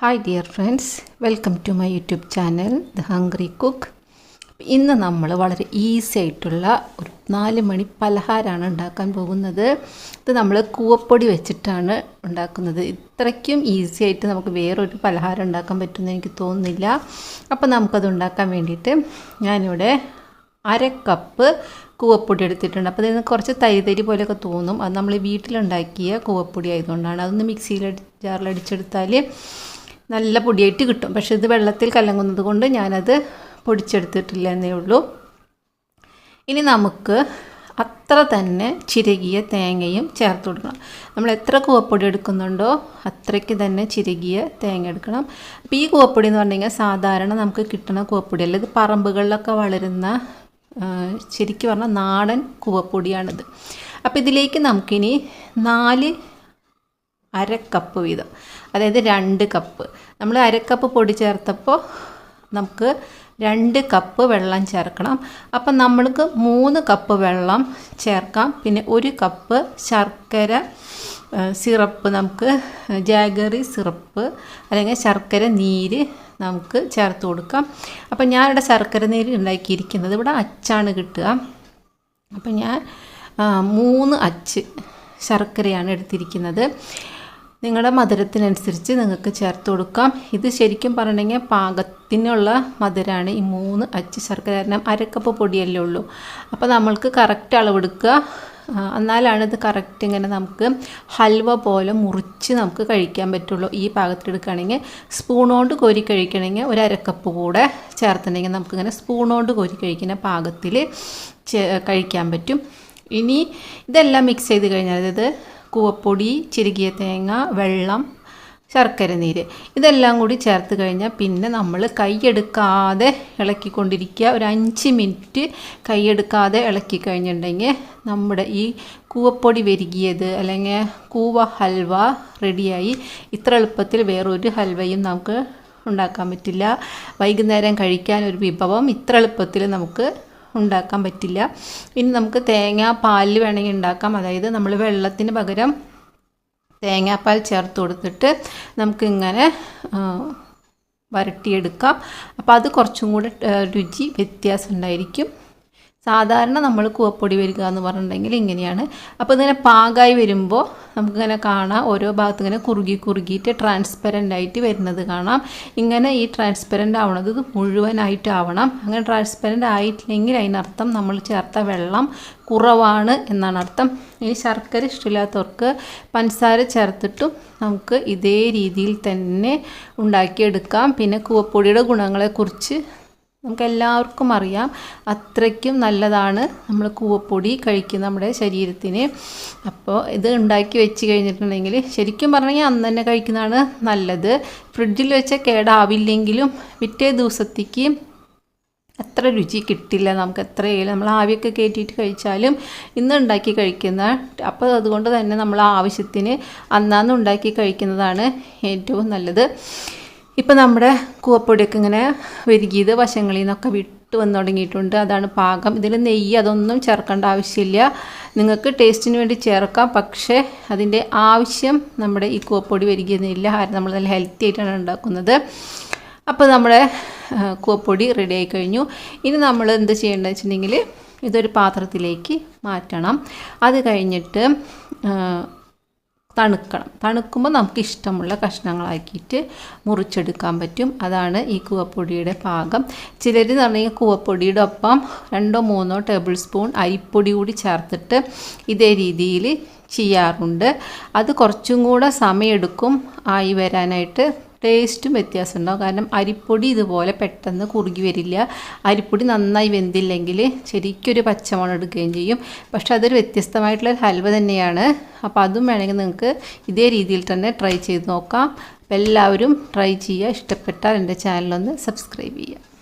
Hi dear friends welcome to my YouTube channel the hungry cook ഇന്ന് നമ്മൾ വളരെ easy ആയിട്ടുള്ള ഒരു നാല് മണി പലഹാരമാണ് ഉണ്ടാക്കാൻ പോകുന്നത്. ഇത് നമ്മൾ കൂവപ്പൊടി വെച്ചിട്ടാണ് ഉണ്ടാക്കുന്നത്. ഇത്രയ്ക്കും ഈസി ആയിട്ട് നമുക്ക് വേറൊരു പലഹാരം ഉണ്ടാക്കാൻ പറ്റുമെന്ന് എനിക്ക് തോന്നുന്നില്ല. അപ്പോൾ നമുക്കത് ഉണ്ടാക്കാൻ വേണ്ടിയിട്ട് ഞാനിവിടെ അര കപ്പ് കൂവപ്പൊടി എടുത്തിട്ടുണ്ട്. അപ്പോൾ ഇതിന് കുറച്ച് തരി തരി പോലെയൊക്കെ തോന്നും. അത് നമ്മൾ വീട്ടിലുണ്ടാക്കിയ കൂവപ്പൊടി ആയതുകൊണ്ടാണ്. അതൊന്ന് മിക്സിയിൽ ജാറിൽ അടിച്ചെടുത്താൽ നല്ല പൊടിയായിട്ട് കിട്ടും. പക്ഷെ ഇത് വെള്ളത്തിൽ കലങ്ങുന്നത് കൊണ്ട് ഞാനത് പൊടിച്ചെടുത്തിട്ടില്ല എന്നേ ഉള്ളൂ. ഇനി നമുക്ക് അത്ര തന്നെ ചിരകിയ തേങ്ങയും ചേർത്ത് കൊടുക്കണം. നമ്മൾ എത്ര കൂവപ്പൊടി എടുക്കുന്നുണ്ടോ അത്രയ്ക്ക് തന്നെ ചിരകിയ തേങ്ങ എടുക്കണം. അപ്പോൾ ഈ കൂവപ്പൊടി എന്ന് പറഞ്ഞു കഴിഞ്ഞാൽ സാധാരണ നമുക്ക് കിട്ടുന്ന കൂവപ്പൊടി അല്ല ഇത് പറമ്പുകളിലൊക്കെ വളരുന്ന ശരിക്കും പറഞ്ഞാൽ നാടൻ കൂവപ്പൊടിയാണിത്. അപ്പോൾ ഇതിലേക്ക് നമുക്കിനി നാല് അര കപ്പ് വീതം. അതായത് രണ്ട് കപ്പ്. നമ്മൾ അരക്കപ്പ് പൊടി ചേർത്തപ്പോൾ നമുക്ക് രണ്ട് കപ്പ് വെള്ളം ചേർക്കണം. അപ്പം നമ്മൾക്ക് മൂന്ന് കപ്പ് വെള്ളം ചേർക്കാം. പിന്നെ ഒരു കപ്പ് ശർക്കര സിറപ്പ് നമുക്ക് ജാഗറി സിറപ്പ് അല്ലെങ്കിൽ ശർക്കര നീര് നമുക്ക് ചേർത്ത് കൊടുക്കാം. അപ്പം ഞാനിവിടെ ശർക്കര നീര് ഉണ്ടാക്കിയിരിക്കുന്നത് ഇവിടെ അച്ചാണ് കിട്ടുക. അപ്പം ഞാൻ മൂന്ന് അച്ച് ശർക്കരയാണ് എടുത്തിരിക്കുന്നത്. നിങ്ങളുടെ മധുരത്തിനനുസരിച്ച് നിങ്ങൾക്ക് ചേർത്ത് കൊടുക്കാം. ഇത് ശരിക്കും പറഞ്ഞെങ്കിൽ പാകത്തിനുള്ള മധുരമാണ് ഈ മൂന്ന് അച്ച് ശർക്കര. കാരണം അരക്കപ്പ് പൊടിയല്ലേ ഉള്ളൂ. അപ്പോൾ നമ്മൾക്ക് കറക്റ്റ് അളവെടുക്കുക. എന്നാലാണ് ഇത് കറക്റ്റ് ഇങ്ങനെ നമുക്ക് ഹൽവ പോലെ മുറിച്ച് നമുക്ക് കഴിക്കാൻ പറ്റുള്ളൂ. ഈ പാകത്തിലെടുക്കുകയാണെങ്കിൽ സ്പൂണോണ്ട് കോരി കഴിക്കണമെങ്കിൽ ഒരു അരക്കപ്പ് കൂടെ ചേർത്തിട്ടുണ്ടെങ്കിൽ നമുക്കിങ്ങനെ സ്പൂണോണ്ട് കോരി കഴിക്കുന്ന പാകത്തിൽ കഴിക്കാൻ പറ്റും. ഇനി ഇതെല്ലാം മിക്സ് ചെയ്ത് കഴിഞ്ഞാൽ അതായത് കൂവപ്പൊടി ചിരുകിയ തേങ്ങ വെള്ളം ശർക്കര നീര്. ഇതെല്ലാം കൂടി ചേർത്ത് കഴിഞ്ഞാൽ പിന്നെ നമ്മൾ കൈയെടുക്കാതെ ഇളക്കിക്കൊണ്ടിരിക്കുക. ഒരു അഞ്ച് മിനിറ്റ് കൈയെടുക്കാതെ ഇളക്കി കഴിഞ്ഞിട്ടുണ്ടെങ്കിൽ നമ്മുടെ ഈ കൂവപ്പൊടി വെരുകിയത് അല്ലെങ്കിൽ കൂവ ഹൽവ റെഡിയായി. ഇത്ര എളുപ്പത്തിൽ വേറൊരു ഹൽവയും നമുക്ക് ഉണ്ടാക്കാൻ പറ്റില്ല. വൈകുന്നേരം കഴിക്കാൻ ഒരു വിഭവം ഇത്ര എളുപ്പത്തിൽ നമുക്ക് ഉണ്ടാക്കാൻ പറ്റില്ല. ഇനി നമുക്ക് തേങ്ങ പാലിൽ വേണമെങ്കിൽ ഉണ്ടാക്കാം. അതായത് നമ്മൾ വെള്ളത്തിന് പകരം തേങ്ങാപ്പാൽ ചേർത്ത് കൊടുത്തിട്ട് നമുക്കിങ്ങനെ വരട്ടിയെടുക്കാം. അപ്പോൾ അത് കുറച്ചും കൂടെ രുചി വ്യത്യാസം ഉണ്ടായിരിക്കും. സാധാരണ നമ്മൾ കൂവപ്പൊടി വരിക എന്ന് പറഞ്ഞിട്ടുണ്ടെങ്കിൽ ഇങ്ങനെയാണ്. അപ്പോൾ ഇങ്ങനെ പാകായി വരുമ്പോൾ നമുക്കിങ്ങനെ കാണാം. ഓരോ ഭാഗത്ത് ഇങ്ങനെ കുറുകി കുറുകിയിട്ട് ട്രാൻസ്പെറന്റ് ആയിട്ട് വരുന്നത് കാണാം. ഇങ്ങനെ ഈ ട്രാൻസ്പെറന്റ് ആവണത് മുഴുവനായിട്ട് ആവണം. അങ്ങനെ ട്രാൻസ്പെറന്റ് ആയിട്ടില്ലെങ്കിൽ അതിനർത്ഥം നമ്മൾ ചേർത്ത വെള്ളം കുറവാണ് എന്നാണ് അർത്ഥം. ഈ ശർക്കര ഇഷ്ടമില്ലാത്തവർക്ക് പഞ്ചസാര ചേർത്തിട്ടും നമുക്ക് ഇതേ രീതിയിൽ തന്നെ ഉണ്ടാക്കിയെടുക്കാം. പിന്നെ കൂവപ്പൊടിയുടെ ഗുണങ്ങളെക്കുറിച്ച് നമുക്ക് എല്ലാവർക്കും അറിയാം അത്രയ്ക്കും നല്ലതാണ് നമ്മൾ കൂവപ്പൊടി കഴിക്കുന്ന നമ്മുടെ ശരീരത്തിന്. അപ്പോൾ ഇത് ഉണ്ടാക്കി വെച്ച് കഴിഞ്ഞിട്ടുണ്ടെങ്കിൽ ശരിക്കും പറഞ്ഞാൽ അന്ന് തന്നെ കഴിക്കുന്നതാണ് നല്ലത്. ഫ്രിഡ്ജിൽ വെച്ച കേടാവില്ലെങ്കിലും പിറ്റേ ദിവസത്തേക്ക് അത്ര രുചി കിട്ടില്ല നമുക്ക്. എത്രയായാലും നമ്മൾ ആവിയൊക്കെ കയറ്റിയിട്ട് കഴിച്ചാലും ഇന്ന് ഉണ്ടാക്കി കഴിക്കുന്ന അപ്പോൾ അതുകൊണ്ട് തന്നെ നമ്മൾ ആവശ്യത്തിന് അന്നാന്ന് ഉണ്ടാക്കി കഴിക്കുന്നതാണ് ഏറ്റവും നല്ലത്. ഇപ്പം നമ്മുടെ കൂവപ്പൊടിയൊക്കെ ഇങ്ങനെ വെരുകിയത് വശങ്ങളിൽ നിന്നൊക്കെ വിട്ട് വന്നു തുടങ്ങിയിട്ടുണ്ട്. അതാണ് പാകം. ഇതിൽ നെയ്യ് അതൊന്നും ചേർക്കേണ്ട ആവശ്യമില്ല. നിങ്ങൾക്ക് ടേസ്റ്റിന് വേണ്ടി ചേർക്കാം. പക്ഷേ അതിന്റെ ആവശ്യം നമ്മുടെ ഈ കൂവപ്പൊടി വരികയൊന്നുമില്ല കാരണം നമ്മൾ നല്ല ഹെൽത്തി ആയിട്ടാണ് ഉണ്ടാക്കുന്നത്. അപ്പോൾ നമ്മുടെ കൂവപ്പൊടി റെഡി ആയി കഴിഞ്ഞു. ഇനി നമ്മൾ എന്ത് ചെയ്യേണ്ടതെന്ന് വെച്ചിട്ടുണ്ടെങ്കിൽ ഇതൊരു പാത്രത്തിലേക്ക് മാറ്റണം. അത് കഴിഞ്ഞിട്ട് തണുക്കണം. തണുക്കുമ്പോൾ നമുക്ക് ഇഷ്ടമുള്ള കഷ്ണങ്ങളാക്കിയിട്ട് മുറിച്ചെടുക്കാൻ പറ്റും. അതാണ് ഈ കൂവപ്പൊടിയുടെ പാകം. ചിലർ എന്ന് പറഞ്ഞാൽ കൂവപ്പൊടിയുടെ ഒപ്പം രണ്ടോ മൂന്നോ ടേബിൾ സ്പൂൺ അരിപ്പൊടി കൂടി ചേർത്തിട്ട് ഇതേ രീതിയിൽ ചെയ്യാറുണ്ട്. അത് കുറച്ചും കൂടെ സമയമെടുക്കും ആയി വരാനായിട്ട്. ടേസ്റ്റും വ്യത്യാസം ഉണ്ടാവും കാരണം അരിപ്പൊടി ഇതുപോലെ പെട്ടെന്ന് കുറുകി വരില്ല. അരിപ്പൊടി നന്നായി വെന്തില്ലെങ്കിൽ ശരിക്കൊരു പച്ചമണം എടുക്കുകയും ചെയ്യും. പക്ഷെ അതൊരു വ്യത്യസ്തമായിട്ടുള്ള ഹൽവ തന്നെയാണ്. അപ്പോൾ അതും വേണമെങ്കിൽ നിങ്ങൾക്ക് ഇതേ രീതിയിൽ തന്നെ ട്രൈ ചെയ്ത് നോക്കാം. എല്ലാവരും ട്രൈ ചെയ്യുക. ഇഷ്ടപ്പെട്ടാൽ എന്റെ ചാനലൊന്ന് സബ്സ്ക്രൈബ് ചെയ്യുക.